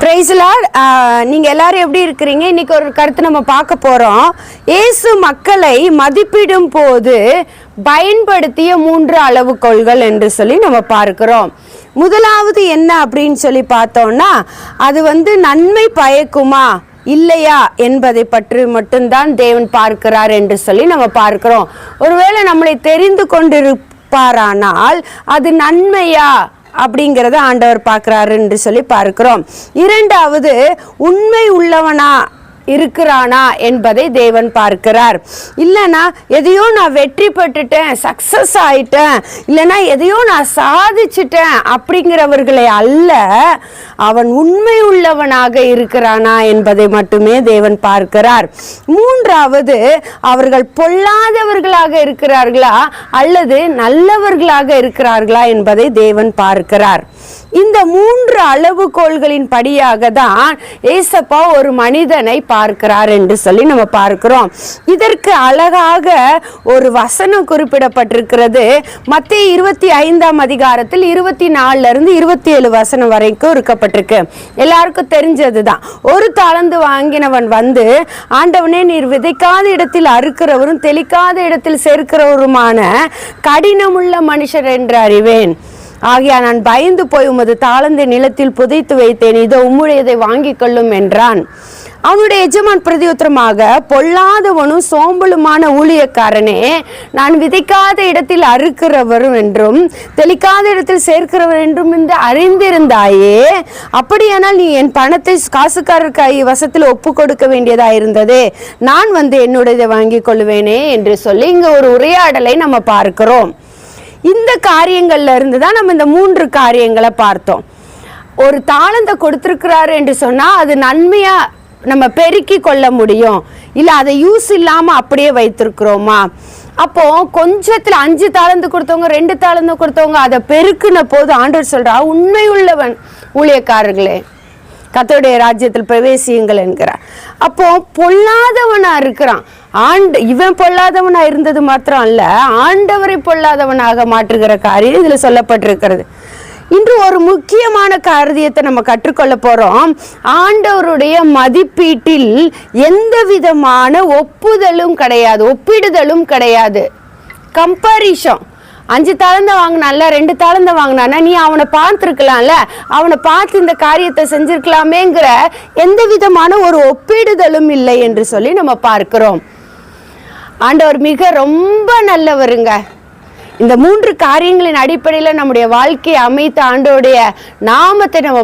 பிரைஸ்லாட் நீங்கள் எல்லாரும் எப்படி இருக்கிறீங்க? இன்னைக்கு ஒரு கருத்து நம்ம பார்க்க போகிறோம் இயேசு மக்களை மதிப்பிடும் போது பயன்படுத்திய மூன்று அளவுகோள்கள் என்று சொல்லி நம்ம பார்க்குறோம். முதலாவது என்ன அப்படின்னு சொல்லி பார்த்தோம்னா அது வந்து நன்மை பயக்குமா? இல்லையா? என்பதை பற்றி மட்டும்தான் தேவன் பார்க்கிறார் என்று சொல்லி நம்ம பார்க்கிறோம். ஒருவேளை நம்மளை தெரிந்து கொண்டிருப்பாரானால் அது நன்மையா? அப்படிங்கிறத ஆண்டவர் பார்க்கிறாரு என்று சொல்லி பார்க்கிறோம். இரண்டாவது உண்மை உள்ளவனா இருக்கிறானா என்பதை தேவன் பார்க்கிறார். இல்லைனா எதையோ நான் வெற்றி பெற்றுட்டேன் சக்சஸ் ஆயிட்டேன் இல்லைனா எதையோ நான் சாதிச்சிட்டேன் அப்படிங்கிறவர்களை அல்ல அவன் உண்மை உள்ளவனாக இருக்கிறானா என்பதை மட்டுமே தேவன் பார்க்கிறார். மூன்றாவது அவர்கள் பொல்லாதவர்களாக இருக்கிறார்களா அல்லது நல்லவர்களாக இருக்கிறார்களா என்பதை தேவன் பார்க்கிறார். இந்த மூன்று அளவுகோள்களின் படியாக தான் ஏசப்பா ஒரு மனிதனை பார்க்கிறார் என்று சொல்லி நம்ம பார்க்கிறோம். இதற்கு அழகாக ஒரு வசனம் குறிப்பிடப்பட்டிருக்கிறது. மத்திய இருபத்தி ஐந்தாம் அதிகாரத்தில் இருபத்தி நாலுல இருந்து இருபத்தி ஏழு வசனம் வரைக்கும் இருக்கப்பட்டிருக்கு. எல்லாருக்கும் தெரிஞ்சதுதான். ஒரு தாளந்து வாங்கினவன் வந்து ஆண்டவனே நீர் விதைக்காத இடத்தில் அறுக்கிறவரும் தெளிக்காத இடத்தில் சேர்க்கிறவருமான கடினமுள்ள மனுஷர் என்று அறிவேன். ஆகியா நான் பயந்து போய் உமது தாளந்தை நிலத்தில் புதைத்து வைத்தேன். இதோ உம்முடையதை வாங்கிக் கொள்ளும் என்றான். அவனுடைய எஜமான் பிரதியுத்தரமாக பொல்லாதவனும் சோம்பலுமான ஊழியக்காரனே நான் விதைக்காத இடத்தில் அறுக்கிறவரும் என்றும் தெளிக்காத இடத்தில் சேர்க்கிறவர் என்றும் என்று அறிந்திருந்தாயே அப்படியானால் நீ என் பணத்தை காசுக்காரர் கை வசத்தில் ஒப்பு கொடுக்க வேண்டியதா இருந்ததே. நான் வந்து என்னுடையதை வாங்கிக் கொள்வேனே என்று சொல்லி இங்க ஒரு உரையாடலை நம்ம பார்க்கிறோம். இந்த காரியங்கள்ல இருந்து தான் நம்ம இந்த மூன்று காரியங்களை பார்த்தோம். ஒரு தாளந்தை கொடுத்துருக்கிறாரு என்று சொன்னா அது நன்மையா நம்ம பெருக்கி கொள்ள முடியும். இல்ல அதை யூஸ் இல்லாம அப்படியே வைத்திருக்கிறோமா? அப்போ கொஞ்சத்துல அஞ்சு தாளந்து கொடுத்தவங்க ரெண்டு தாளந்து கொடுத்தவங்க அதை பெருக்குன போது ஆண்டவர் சொல்றா உண்மை உள்ளவன் ஊழியக்காரர்களே கத்தோடைய ராஜ்யத்தில் பிரவேசியுங்கள் என்கிறார். அப்போ பொல்லாதவனா இருக்கிறான். ஆண்டு இவன் பொல்லாதவனா இருந்தது மாத்திரம் அல்ல ஆண்டவரை பொல்லாதவனாக மாற்றுகிற காரியம் இதுல சொல்லப்பட்டிருக்கிறது. இன்று ஒரு முக்கியமான காரியத்தை நம்ம கற்றுக்கொள்ள போறோம். ஆண்டவருடைய மதிப்பீட்டில் எந்த விதமான ஒப்புதலும் கிடையாது ஒப்பிடுதலும் கிடையாது. கம்பாரிஷன் அஞ்சு தாளந்த வாங்கினான்ல ரெண்டு தாளந்த வாங்கினானா நீ அவனை பார்த்துருக்கலாம்ல அவனை பார்த்து இந்த காரியத்தை செஞ்சிருக்கலாமேங்கிற எந்த விதமான ஒரு ஒப்பிடுதலும் இல்லை என்று சொல்லி நம்ம பார்க்கிறோம். ஆண்டவர் மிக ரொம்ப நல்லவருங்க. இந்த மூன்று காரியங்களின் அடிப்படையில் நம்முடைய வாழ்க்கையை அமைத்த ஆண்டோடைய நாமத்தை நம்ம